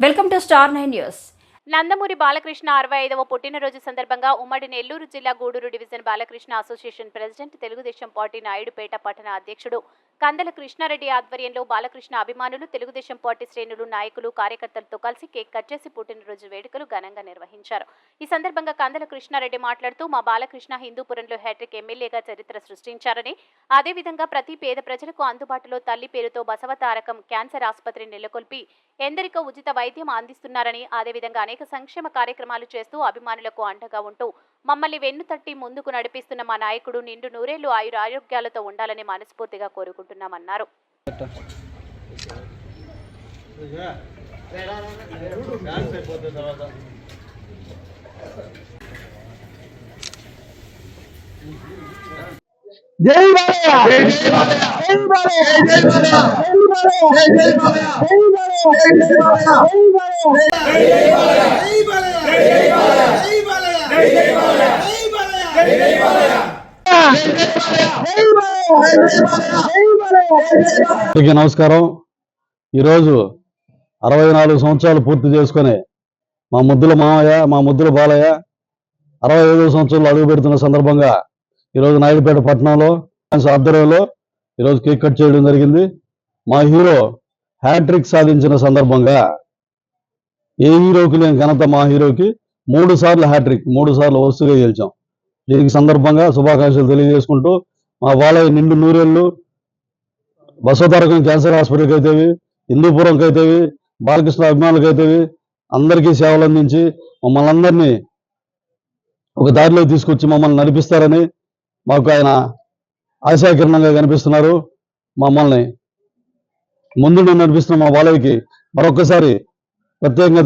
Welcome to star nine news. Nandamuri Balakrishna అరవై ఐదవ పుట్టినరోజు సందర్భంగా ఉమ్మడి నెల్లూరు జిల్లా Gudur division Balakrishna association president Telugu Desam party Naidupeta పట్టణ అధ్యక్షుడు కందల కృష్ణారెడ్డి ఆధ్వర్యంలో బాలకృష్ణ అభిమానులు తెలుగుదేశం పార్టీ శ్రేణులు నాయకులు కార్యకర్తలతో కలిసి కేక్ కట్ చేసి పుట్టినరోజు వేడుకలు ఘనంగా నిర్వహించారు. ఈ సందర్భంగా కందల కృష్ణారెడ్డి మాట్లాడుతూ మా బాలకృష్ణ హిందూపురంలో హ్యాట్రిక్ ఎమ్మెల్యేగా చరిత్ర సృష్టించారని అదేవిధంగా ప్రతి పేద ప్రజలకు అందుబాటులో తల్లి పేరుతో బసవతారకం క్యాన్సర్ ఆసుపత్రి నెలకొల్పి ఎందరికో ఉచిత వైద్యం అందిస్తున్నారని అదేవిధంగా అనేక సంక్షేమ కార్యక్రమాలు చేస్తూ అభిమానులకు అండగా ఉంటూ మమ్మల్ని వెన్నుతట్టి ముందుకు నడిపిస్తున్న మా నాయకుడు నిండు నూరేళ్ళు ఆయుర ఆరోగ్యాలతో ఉండాలని మనస్ఫూర్తిగా కోరుకుంటున్నామన్నారు. జై బాలయ్య! జై బాలయ్య! జై బాలయ్య! జై బాలయ్య! జై బాలయ్య! జై బాలయ్య! జై బాలయ్య! అందరికీ నమస్కారం. ఈరోజు అరవై నాలుగు సంవత్సరాలు పూర్తి చేసుకొని మా ముద్దుల మామయ్య మా ముద్దుల బాలయ్య అరవై ఐదు సంవత్సరాలు అడుగు పెడుతున్న సందర్భంగా ఈరోజు నాయుడుపేట పట్టణంలో ఆధ్వర్యంలో ఈరోజు కేక్ కట్ చేయడం జరిగింది. మా హీరో హ్యాట్రిక్ సాధించిన సందర్భంగా ఏ హీరోకి లేని ఘనత మా హీరోకి? మూడు సార్లు హ్యాట్రిక్ మూడు సార్లు వరుసగా గెలిచాం. దీనికి సందర్భంగా శుభాకాంక్షలు తెలియజేసుకుంటూ మా బాలయ్య నిండు నూరేళ్ళు బసవతారకం క్యాన్సర్ హాస్పిటల్కి అయితేవి హిందూపురంకి అయితేవి బాలకృష్ణ అభిమానులకి అయితేవి అందరికీ సేవలు అందించి మమ్మల్ని అందరినీ ఒక దారిలో తీసుకొచ్చి మమ్మల్ని నడిపిస్తారని మాకు ఆయన ఆశాకిరణంగా కనిపిస్తున్నారు. మమ్మల్ని ముందు నడిపిస్తున్న మా బాలయ్యకి మరొకసారి ప్రత్యేకంగా